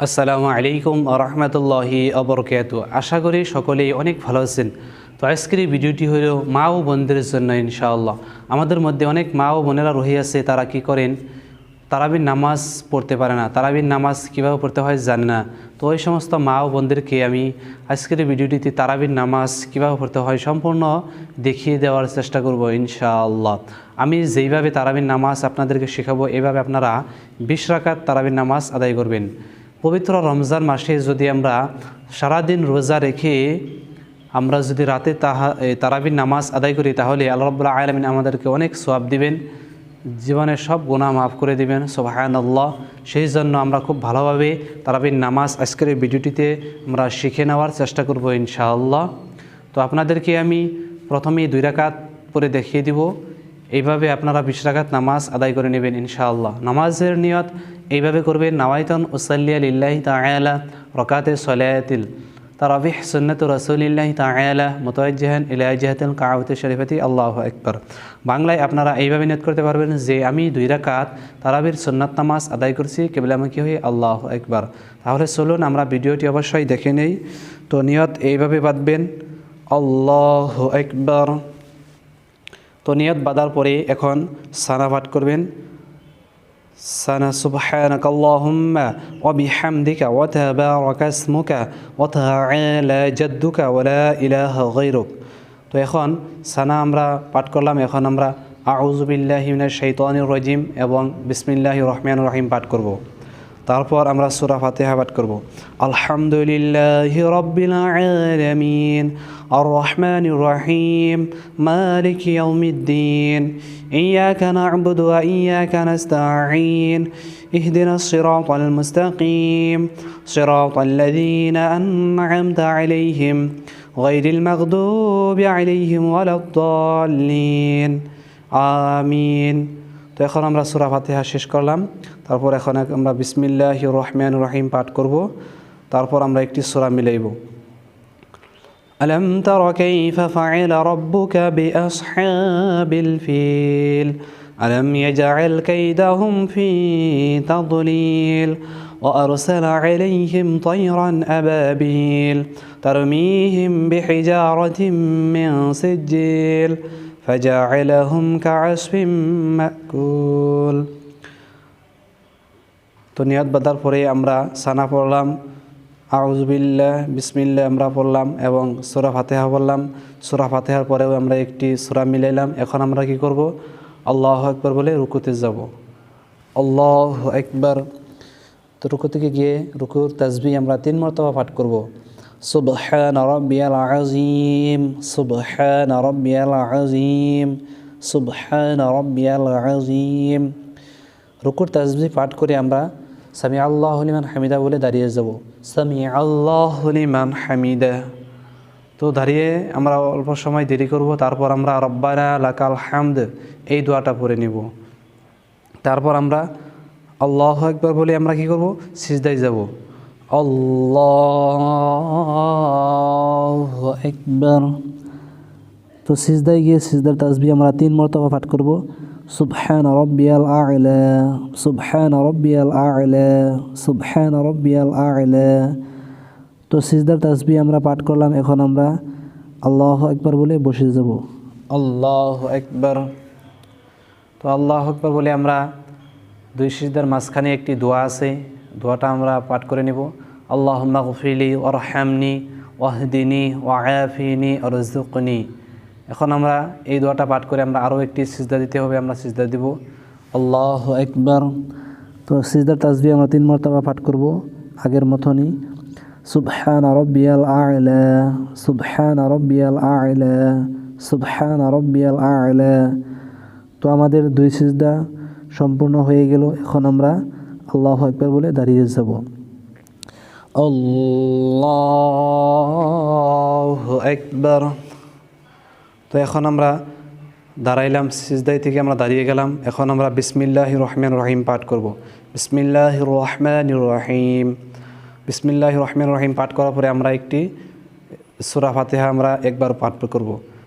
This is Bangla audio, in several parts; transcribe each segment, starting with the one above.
আসসালামু আলাইকুম রহমতুল্লাহি অবরকাত আশা করি সকলেই অনেক ভালো আছেন। তো আজকের এই ভিডিওটি হলো মা ও বোনদের জন্য ইনশাআল্লাহ। আমাদের মধ্যে অনেক মা ও বোনেরা রহিয়াছে তারা কি করেন? তারাবির নামাজ পড়তে পারে না। তারাবির নামাজ কীভাবে পড়তে হয় জানে না। তো ওই সমস্ত মা ও বোনদেরকে আমি আজকের এই ভিডিওটিতে তারাবির নামাজ কীভাবে পড়তে হয় সম্পূর্ণ দেখিয়ে দেওয়ার চেষ্টা করব ইনশাআল্লাহ। আমি যেইভাবে তারাবির নামাজ আপনাদেরকে শেখাবো এইভাবে আপনারা বিশ রাকাত তারাবির নামাজ আদায় করবেন। পবিত্র রমজান মাসে যদি আমরা সারাদিন রোজা রেখে আমরা যদি রাতে তাহা তারাবির নামাজ আদায় করি, তাহলে আল্লাহ রব্বুল্লাহ আলমিন আমাদেরকে অনেক সোয়াব দিবেন, জীবনের সব গুণা মাফ করে দিবেন সোবাহান আল্লাহ সেই জন্য আমরা খুব ভালোভাবে তারাবির নামাজ আজকের এই ভিডিওটিতে আমরা শিখে নেওয়ার চেষ্টা করব ইনশাআল্লাহ। তো আপনাদেরকে আমি প্রথমেই দুই রাকাত পরে দেখিয়ে দিব। এইভাবে আপনারা বিশ নামাজ আদায় করে নেবেন ইনশাআল্লাহ। নামাজের নিয়ত এইভাবে করবেন নাওয়াইতন উসাল্লিয়া লিল্লাহি তাআলা রকাতে সলায়াতিল, তারাবিহ সুন্নত রসুলিল্লাহি তাআলা, মুতাওয়াজ্জিহান ইলা জিহাতিল কাআবাতি শরীফাতি, আল্লাহু আকবার। বাংলায় আপনারা এইভাবে নিয়ত করতে পারবেন যে আমি দুই রাকাত তারাবির সুন্নাত নামাজ আদায় করছি, কেবলামুখী হয়ে আল্লাহ একবার তাহলে চলুন আমরা ভিডিওটি অবশ্যই দেখে নেই। তো নিয়ত এইভাবে বাঁধবেন, আল্লাহ আকবার। তো নিয়ত বাঁধার পরে এখন সানা পাঠ করবেন। সানা সুবহানাক আল্লাহুম্মা ওয়া বিহামদিকা ওয়া তাবারাকা ইসমুকা ওয়া তাআলা জাদ্দুকা ওয়া লা ইলাহা গায়রুক। তো এখন সানা আমরা পাঠ করলাম। এখন আমরা আউযু বিল্লাহি মিনাশ শাইতানির রাজিম এবং বিসমিল্লাহির রহমানির রহিম পাঠ করব। তারপর আমরা সূরা ফাতিহা পাঠ করব আলহামদুলিল্লাহি রাব্বিল আলামিন আর রহমানির রহিম মালিক ইয়াউমিদ্দিন ইয়াকা না'বুদু ওয়া ইয়াকা নাস্তাঈন اهدنا الصراط المستقيم صراط الذين أنعمت عليهم غير المغضوب عليهم ولا الضالين آمين তো এখন আমরা সুরা ফাতিহা শেষ করলাম তারপর এখন আমরা বিসমিল্লাহ রহমান রহিম পাঠ করব তারপর আমরা একটি সুরা মিলাইব ألم تر كيف فعل ربك بأصحاب الفيل ألم يجعل كيدهم في تضليل وأرسل عليهم طيرا أبابيل ترميهم بحجارة من سجيل فجعلهم كعصف مأكول তো নিয়ত বাদার পরে আমরা সানা পড়লাম আউজবিল্লাহ বিসমিল্লা আমরা পড়লাম এবং সুরা ফাতেহা পড়লাম সুরা ফাতেহার পরেও আমরা একটি সুরা মিলাইলাম এখন আমরা কি করব আল্লাহ একবার বলে রুকুতে যাব আল্লাহ একবার তো রুকু থেকে গিয়ে রুকুর তাজবি আমরা তিন মর্তবা পাঠ করব সুবহান রব্বিয়াল আজিম সুবহান রব্বিয়াল আজিম সুবহান রব্বিয়াল আজিম রুকুর তাজবি পাঠ করে আমরা। সামি আল্লাহ লিমান হামিদা বলে দাঁড়িয়ে যাব। সামি আল্লাহ লিমান হামিদা। তো দাঁড়িয়ে আমরা অল্প সময় দেরি করব, তারপর আমরা রব্বানা লাকাল হামদ, এই দোয়াটা পড়ে নিব। তারপর আমরা আল্লাহ একবার বলে আমরা কি করব? সিজদাই যাব। আল্লাহ একবার তো সিজদাই গিয়ে সিজদার তাজবি আমরা তিন মর্তবা পাঠ করব। সুবহান রব্বিয়াল আ'লা, সুবহান রব্বিয়াল আ'লা, সুবহান রব্বিয়াল আ'লা। তো সিজদার তাসবি আমরা পাঠ করলাম, এখন আমরা আল্লাহ একবার বলে বসে যাব। আল্লাহ একবার তো আল্লাহ একবার বলে আমরা দুই সিজদার মাঝখানে একটি দোয়া আছে। দোয়াটা আমরা পাঠ করে নেব। আল্লাহ গফিলি ওরহামনি ওয়াহদিনী ওয়াফিনি ওরজুকনি এখন আমরা এই দোয়াটা পাঠ করে আমরা আরও একটি সিজদা দিতে হবে, আমরা সিজদা দিব। আল্লাহ একবার তো সিজদার তাজবি আমরা তিন মর্তবা পাঠ করব, আগের মতনই। সুবহান রব্বিয়াল আ'লা, সুবহান রব্বিয়াল আ'লা, সুবহান রব্বিয়াল আ'লা। তো আমাদের দুই সিজদা সম্পূর্ণ হয়ে গেল। এখন আমরা আল্লাহ একবার বলে দাঁড়িয়ে যাব। একবার তো এখন আমরা দাঁড়াইলাম সিজদাই থেকে আমরা দাঁড়িয়ে গেলাম। এখন আমরা বিসমিল্লাহ রহমান রহিম পাঠ করব। বিসমিল্লাহ রহমান রহিম। বিসমিল্লাহ রহমান রহিম পাঠ করার পরে আমরা একটি সুরা ফাতেহা আমরা একবার পাঠ করব।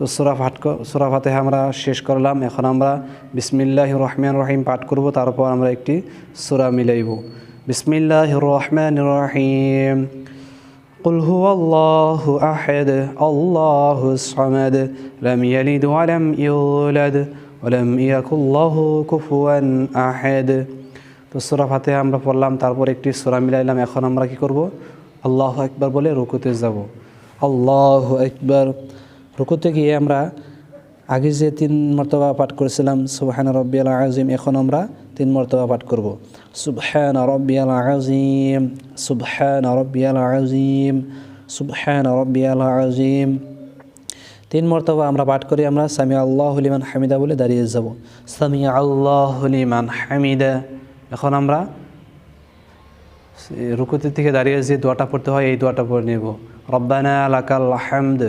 তো সুরা পাঠ সুরা ফাতেহা আমরা শেষ করলাম এখন আমরা বিসমিল্লাহ রহমান রহিম পাঠ করব তারপর আমরা একটি সুরা মিলাইব বিসমিল্লাহ রহমান রহিম قل هو الله أحد الله الصمد لم يلد ولم يولد ولم يكن له كفوا أحد তো সুরা ফাতেহা আমরা পড়লাম তারপর একটি সুরা মিলাইলাম এখন আমরা কি করব আল্লাহ একবার বলে রুকুতে যাব আল্লাহ একবার রুকুতে গিয়ে আমরা আগে যে তিন মর্তবা পাঠ করেছিলাম, সুবহান রব্বিয়াল আজিম এখন আমরা তিন মর্তবা পাঠ করব। সুবহান রব্বিয়াল আজিম সুবহান রব্বিয়াল আজিম সুবহান রব্বিয়াল আজিম তিন মর্তবা আমরা পাঠ করি, আমরা সামি আল্লাহ লিমান হামিদা বলে দাঁড়িয়ে যাব। সামি আল্লাহ লিমান হামিদা। এখন আমরা রুকুতি থেকে দাঁড়িয়ে যে দোয়াটা পড়তে হয়, এই দোয়াটা পড়ে নেব। রব্বানা লাকাল হামদ।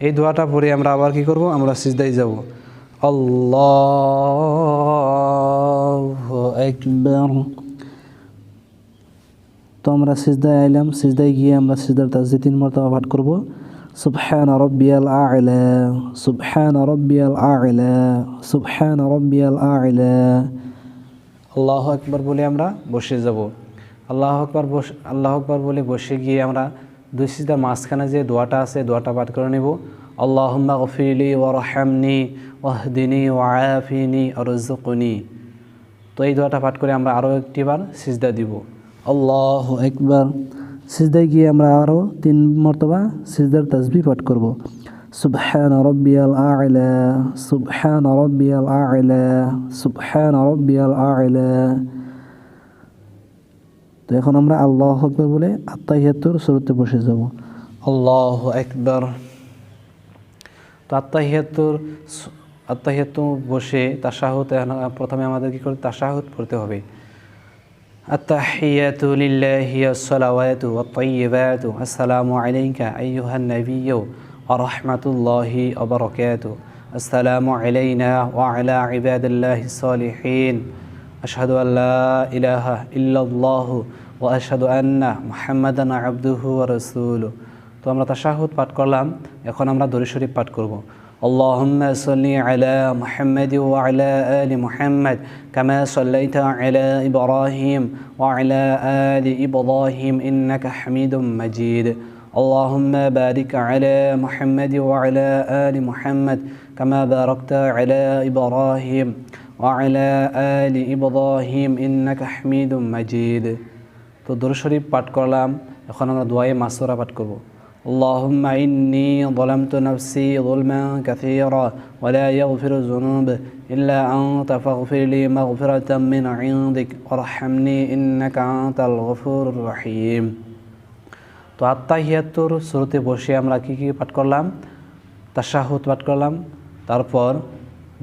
এই দোয়াটা পড়ে আমরা আবার কি করব? আমরা সিজদাই যাব। আল্লাহ একবার তো আমরা সিজদায় আইলাম। সিজদায় গিয়ে আমরা সিজদার তাজদি তিন মর্তবা পাঠ করব। সুবহান রব্বিয়াল আ'লা। সুবহান রব্বিয়াল আ'লা। সুবহান রব্বিয়াল আ'লা। আল্লাহ আকবার বলে আমরা বসে যাব। আল্লাহ আকবার বস আল্লাহ আকবার বলে বসে গিয়ে আমরা দুই সিজদার মাঝখানে যে দোয়াটা আছে, দোয়াটা পাঠ করে নেব। আল্লাহুম্মা গফিলি ওয়ারহামনি ওয়াহদিনি ওয়াআফিনি ওয়ারজুকনি তো এই দোয়াটা পাঠ করে আমরা আরও একটিবার সিজদা দিব। আল্লাহ একবার সিজদায় গিয়ে আমরা আরও তিন মর্তবা সিজদার তাসবি পাঠ করব। সুবহান রব্বিয়াল আ'লা, সুবহান রব্বিয়াল আ'লা, সুবহান রব্বিয়াল আ'লা। তো এখন আমরা আল্লাহ আকবর বলে আত্মাহিয়াত্তর শুরুতে বসে যাব আল্লাহ একবার তো আত্মাহিয়াত্তর আত্মাহিয়াত্তর বসে তাশাহুদ এখন প্রথমে আমাদের কী করতে তাশাহুদ পড়তে হবে التحيات لله الصلوات والطيبات السلام عليك أيها النبي ورحمة الله وبركاته السلام علينا وعلى عباد الله الصالحين أشهد أن لا إله إلا الله وأشهد أن محمدا عبده ورسوله তো আমরা তাশাহুদ পাঠ করলাম এখন আমরা দরুদ শরীফ পাঠ করব اللهم صل على محمد وعلى آل محمد كما صليت على إبراهيم وعلى آل إبراهيم إنك حميد مجيد اللهم بارك على محمد وعلى آل محمد كما باركت على إبراهيم وعلى آل إبراهيم إنك حميد مجيد তো দরুদ শরীফ পাঠ করলাম এখন আমরা দোয়ায়ে মাসুরা পাঠ করব اللهم إني ظلمت نفسي ظلما كثيرا ولا يغفر الذنوب إلا أنت فاغفر لي مغفرة من عندك وارحمني إنك أنت الغفور الرحيم তো আত্মাহিয়াত্তর শুরুতে বসে আমরা কী কী পাঠ করলাম তাশাহুদ পাঠ করলাম তারপর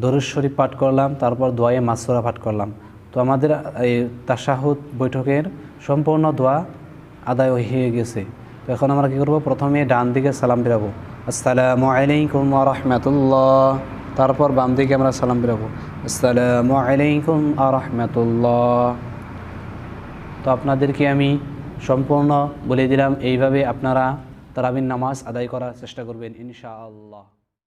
দরুদ শরীফ পাঠ করলাম, তারপর দোয়ায়ে মাসুরা পাঠ করলাম। তো আমাদের, এই তাশাহুদ বৈঠকের সম্পূর্ণ দোয়া আদায় হয়ে গেছে। তো এখন আমরা কী করব? প্রথমে ডান দিকে সালাম বেরাবো আসসালামু আলাইকুম রহমতুল্লাহ। তারপর বাম দিকে আমরা সালাম বেরাবো আসসালামু আলাইকুম রহমতুল্লাহ। তো আপনাদেরকে আমি সম্পূর্ণ বলে দিলাম, এইভাবে আপনারা তারাবিন নামাজ আদায় করার চেষ্টা করবেন ইনশাআল্লাহ।